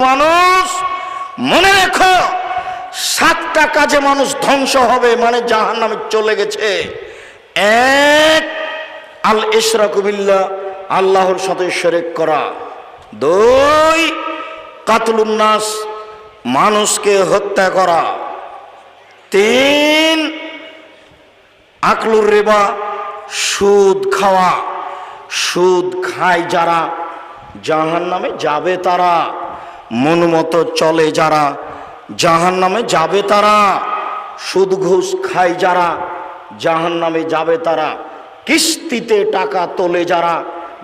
মানুষ, মনে রেখো, সাতটা কাজে মানুষ ধ্বংস হবে মানে জাহান নামে চলে গেছে। এক আল ইশরাকুবিল্লা আল্লাহর সাথে শরেক করা। দুই কাতলুন্নাস মানুষকে হত্যা করা। তিন, আকলুর রেবা, সুদ খাওয়া। সুদ খায় যারা জাহান নামে যাবে তারা। মন মতো চলে যারা জাহান নামে যাবে তারা, সুদ ঘুষ খায় যারা জাহান নামে যাবে তারা, কিস্তিতে টাকা তোলে যারা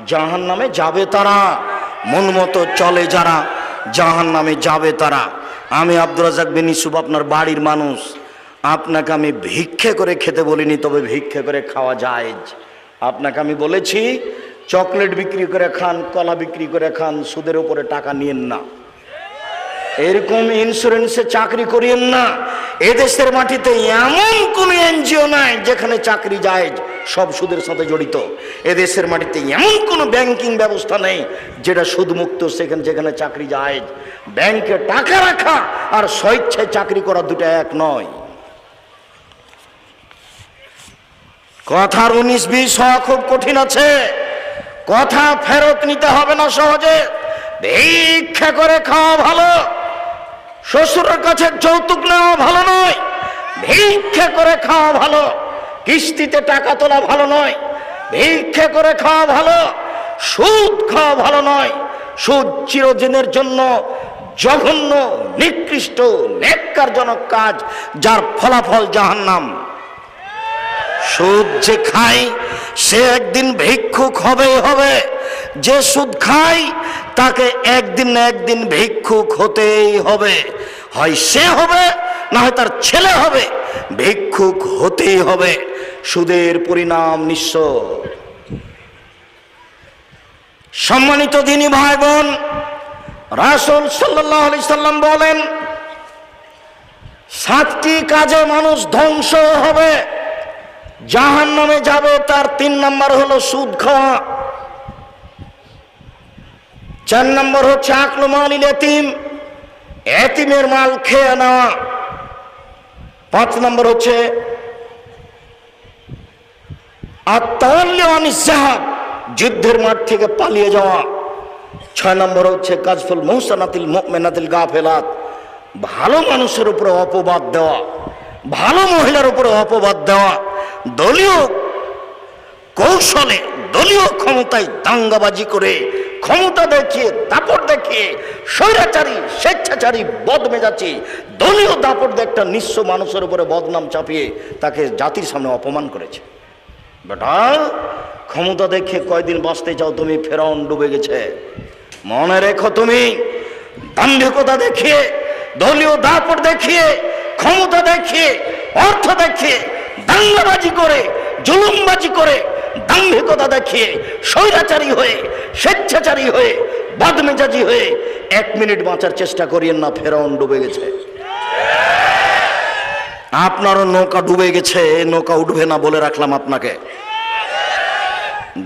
জাহান নামে যাবে তারা, মন মতো চলে যারা জাহান নামে যাবে তারা। আমি আব্দুল রাজাক বিন ইসুফ আপনার বাড়ির মানুষ। আপনাকে আমি ভিক্ষে করে খেতে বলিনি, তবে ভিক্ষে করে খাওয়া যায় আপনাকে আমি বলেছি, চকলেট বিক্রি করে খান, কলা বিক্রি করে খান, সুদের উপরে টাকা নিয়েন না। এরকম ইন্স্যুরেন্সে চাকরি করিয়েন না। এদেশের মাটিতে এমন কোন এনজিও নাই যেখানে চাকরি যায়, সব সুদের সাথে জড়িত। এদেশের মাটিতে এমন কোনো ব্যাংকিং ব্যবস্থা নেই যেটা সুদমুক্ত সেখানে যেখানে চাকরি যায়। ব্যাংকে টাকা রাখা আর স্বেচ্ছায় চাকরি করা দুটো এক নয়। কথার উনিশ বিশ হওয়া খুব কঠিন আছে। কথা ফেরত নিতে হবে না সহজে। ভিক্ষা করে খাওয়া ভালো। শ্বশুরের কাছে যৌতুক নেওয়া ভালো নয়, ভিক্ষে করে খাওয়া ভালো, কিস্তিতে টাকা তোলা ভালো নয়, ভিক্ষে করে খাওয়া ভালো, সুদ খাওয়া ভালো নয়। সুদ চিরদিনের জন্য জঘন্য, নিকৃষ্ট নেককারজনক কাজ, যার ফলাফল জাহান্নাম। সুদ যে খায়, সে একদিন ভিক্ষুক হবেই হবে। যে সুদ খায়, তাকে একদিন না একদিন ভিক্ষুক হতেই হবে। হয় সে হবে না হয় তার ছেলে হবে। ভিক্ষুক হতেই হবে, সুদের পরিণাম নিঃস্ব। সম্মানিত দিনী ভাই বোন রাসুল সাল্লাহ আলি সাল্লাম বলেন, সাতটি কাজে মানুষ ধ্বংস হবে জাহান নামে যাবে, তার তিন নম্বর হলো সুদ খাওয়া। চার নম্বর হচ্ছে আকলু মালিল এতিম। এতিমের মাল খেয়ে নেওয়া। পাঁচ নম্বর হচ্ছে আত্মাল্যাহাব যুদ্ধের মাঠ থেকে পালিয়ে যাওয়া। ছয় নম্বর হচ্ছে, কাজফুল মহসানাতিল মেনাতিল গাফেলাত, ভালো মানুষের উপরে অপবাদ দেওয়া, ভালো মহিলার উপরে অপবাদ দেওয়া, দলীয় কৌশলে, দলীয় ক্ষমতায় দাঙ্গাবাজি করে ক্ষমতা দেখিয়ে, দাপট দেখিয়ে, স্বৈরাচারী, স্বেচ্ছাচারী বদমেজাচি দলীয় দাপট দিয়ে একটা নিঃস্ব মানুষের উপরে বদনাম চাপিয়ে তাকে জাতির সামনে অপমান করেছে। বেটা, ক্ষমতা দেখিয়ে কয়দিন বাঁচতে চাও তুমি, ফেরাউন ডুবে গেছে। মনে রেখো তুমি দাম্ভিকতা দেখিয়ে, দলীয় দাপট দেখিয়ে, ক্ষমতা দেখিয়ে, অর্থ দেখিয়ে, দাঙ্গাবাজি করে, জুলুমবাজি করে দাম্ভিকতা দেখিয়ে স্বৈরাচারী হয়ে, স্বেচ্ছাচারী হয়ে, বদমেজাজি হয়ে এক মিনিট বাঁচার চেষ্টা করিয়েন না, ফেরাউন ডুবে গেছে। আপনারও নৌকা ডুবে গেছে, নৌকা উঠবে না বলে রাখলাম আপনাকে।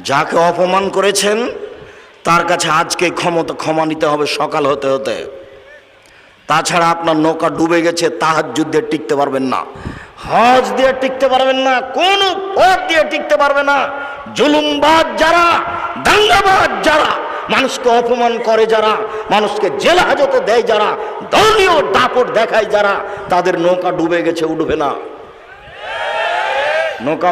যাকে অপমান করেছেন, তার কাছে আজকে ক্ষমতা ক্ষমা নিতে হবে সকাল হতে হতে। তাছাড়া আপনার নৌকা ডুবে গেছে তাহার যুদ্ধে টিকতে পারবেন না। হজ দিয়ে টিকতে পারবেন না, কোন পথ দিয়ে টিকতে পারবে না। জুলুমবাদ যারা দাঙ্গাবাদ যারা, মানুষকে অপমান করে যারা, মানুষকে জেল হাজতে দেয় যারা, দলীয় দাপট দেখায় যারা, তাদের নৌকা ডুবে গেছে, উঠবে না। নৌকা